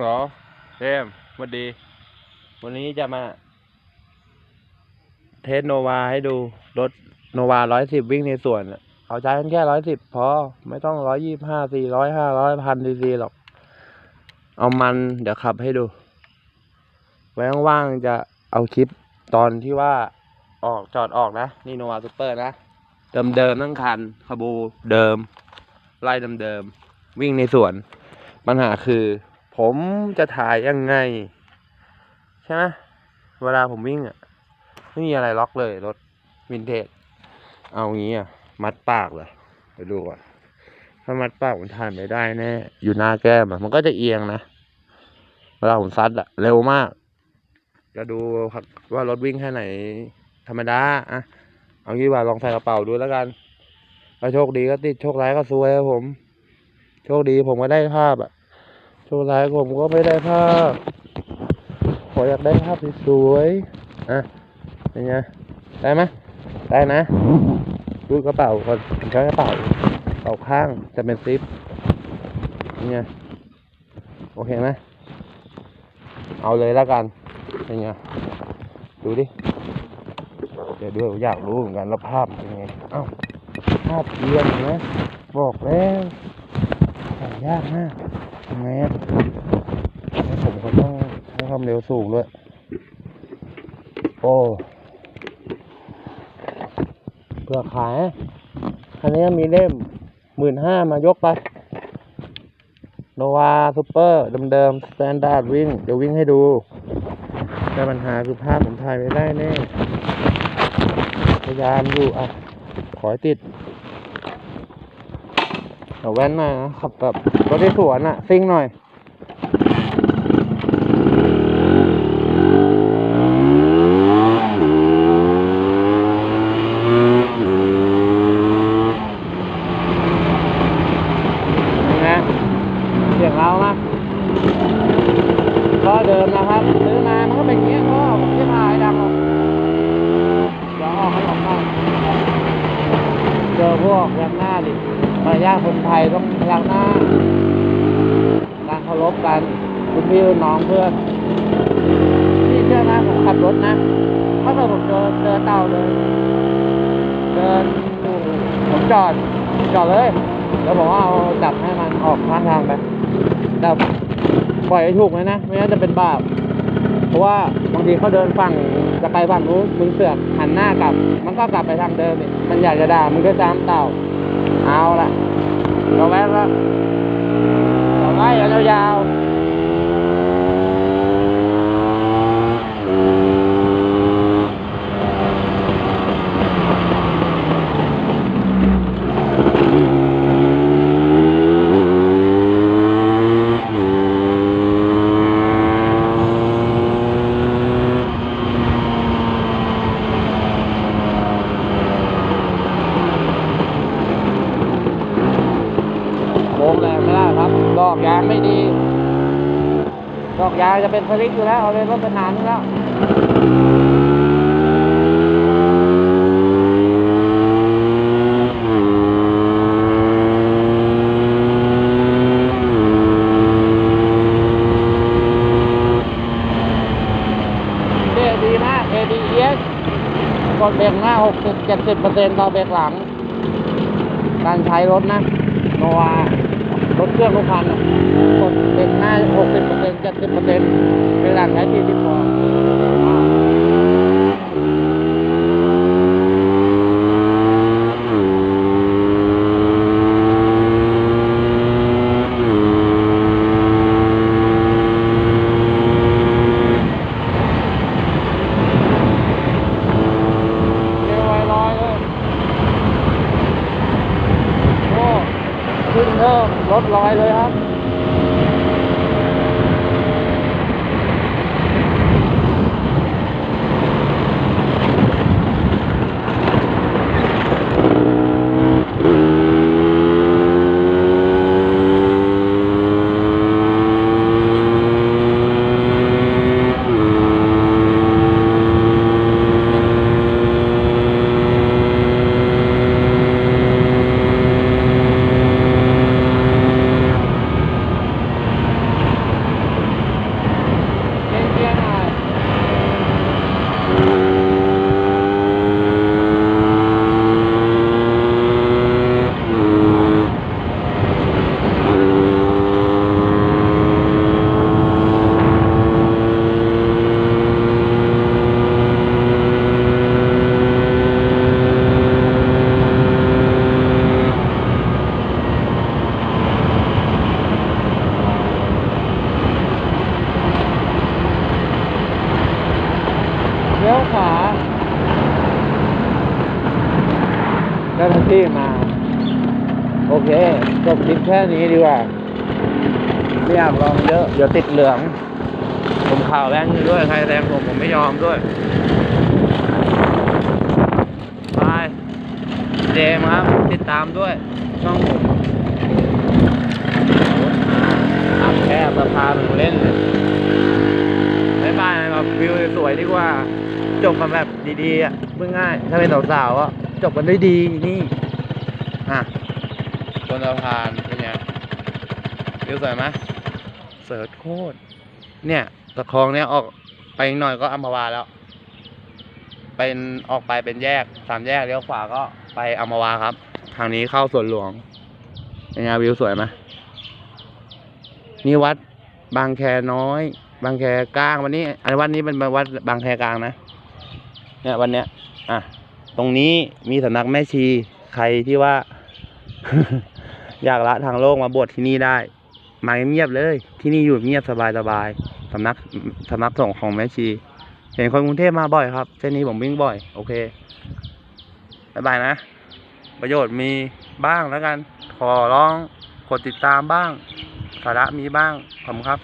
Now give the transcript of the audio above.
หรอเทมสวัสดี วันนี้จะมา เทสโนวาให้ดู รถโนวาร้อยสิบวิ่งในสวนเขาใช้กันแค่ร้อยสิบพอ ไม่ต้องร้อยยี่ห้าสี่ร้อยห้าร้อยพันซีซีหรอก เอามันเดี๋ยวขับให้ดู ไว้ว่างๆจะเอาคลิปตอนที่ว่าออกจอดออกนะ นี่โนวาซูเปอร์นะ เดิมเดิมๆทั้งคันคาบูเดิม ไล่เดิมเดิมๆวิ่งในสวน ปัญหาคือ ผมจะถ่ายยังไง ใช่ไหมเวลาผมวิ่งอะไม่มีอะไรล็อกเลยรถวินเทจเอางี้อะ มัดปากเลยไปดูก่อนถ้ามัดปากผมถ่ายไม่ได้แน่อยู่หน้าแก้มมันก็จะเอียงนะเวลาผมซัดอะ เร็วมากจะดูว่ารถวิ่งแค่ไหน ธรรมดาอะเอางี้ว่าลองใส่กระเป๋าดูแล้วกันถ้าโชคดีก็ติดโชคร้ายก็ซวยครับผม โชคดีผมก็ได้ภาพอะ โชคร้ายผมก็ไม่ได้ภาพ ขออยากได้ภาพสวยๆอะเป็นไงได้ไหมได้นะดูกระเป๋าก่อนใช้กระเป๋ากระเป๋าข้างจะเป็นซิปเป็นไงโอเคไหมเอาเลยแล้วกันเป็นไงดูดิเดี๋ยวด้วยอยากรู้เหมือนกันแล้วภาพเป็นไงเอ้าภาพเอียงนะบอกแล้วถ่ายากมาก ทำไงอะแล้วผมก็ต้องใช้ความเร็วสูงด้วย โอ้เพื่อขายคันนี้มีเล่มหมื่นห้ามายกไปโนวาซูเปอร์เดิมๆสแตนดาร์ดวิ่ง เดี๋ยววิ่งให้ดู แต่ปัญหาคือภาพผมถ่ายไม่ได้แน่พยายามอยู่อะ ขอให้ติด เดี๋ยวแว่นหน่อยนะขับแบบรถที่สวนอะซิ่งหน่อย เป็นไงเสียงเรานะก็เดิมนะครับ ซื้อมา มันก็เป็นอย่างนี้ก็ผมไม่พายดังหรอกเดี๋ยวออกให้ออกหน่อยเจ อพวกยักหน้าดิมารยาทคนไทยต้องยักหน้า การเคารพกันคุณพี่น้องเพื่อนพี่เชื่อไหมผมขับรถนะ ถ้าเกิดผมเจอเจอเต่าเลยเดินอยู่ผมจอดจอดเลย แล้วผมก็เอาดับให้มันออกข้างทางไปดับปล่อยให้ถูกเลยนะ ไม่งั้นจะเป็นบาป เพราะว่าบางทีเขาเดินฝั่ง จะไปฝั่งนู้นมึงเสือกหันหน้ากลับ มันก็กลับไปทางเดิมอีกมันอยากจะด่ามึงก็ตามเต่า เอาละเราแวะแล้วเราไล่ยาวๆโค้งแรงไม่ได้ครับ ดอกยางไม่ดี ดอกยางจะเป็นสลิกอยู่แล้ว เอาเลยรถเป็นหนานอยู่แล้วเบรกดีมาก ABS กดเบรกหน้า 60 70เปอร์เซ็นต์ต่อเบรกหลัง การใช้รถนะโนวา ถเครื่องทุกคันกดเบรกหน้า 60เปอร์เซ็นต์70เปอร์เซ็นต์เบรกหลักใช้ที่ที่พอาเร็วไวลอยเลย โอ้ขึ้น เริ่มรถลอยเลยครับ ที่มา โอเคจบคลิปแค่นี้ดีกว่า ไม่อยากลองเยอะ เดี๋ยวติดเหลือง ผมข่าวแรงด้วย ใครแรงผมผมไม่ยอมด้วยบายเจมส์ครับ ติดตามด้วย ช่องผมอับแคบสะพานเล่นเลยบายบายแบบวิวสวยดีกว่า จบกันแบบดีๆอะเพื่อง่ายถ้าเป็นสาวๆอะ จบกันด้วยดีนี่อะบนสะพานเป็นไงวิวสวยไหมเสิร์ชโคตรเนี่ยตะคลองเนี่ยออกไปอีกหน่อยก็อัมพวาแล้ว เป็นออกไปเป็นแยกสามแยกเลี้ยวขวาก็ไปอัมพวาครับ ทางนี้เข้าสวนหลวงเป็นไงวิวสวยไหมนี่วัดบางแคน้อย บางแคกลางวันนี้อันวันนี้เป็นวัดบางแคกลางนะเนี่ยวันเนี้ยอะ ตรงนี้มีสำนักแม่ชีใครที่ว่า อยากละทางโลกมาบวชที่นี่ได้ มาเงียบเลย ที่นี่อยู่เงียบสบายๆสำนักสำนักสงฆ์ของแม่ชี เห็นคนกรุงเทพมาบ่อยครับเส้นนี้ผมวิ่งบ่อย โอเคบายบายนะ ประโยชน์มีบ้างแล้วกัน ขอร้องกดติดตามบ้าง สาระมีบ้างขอบคุณครับ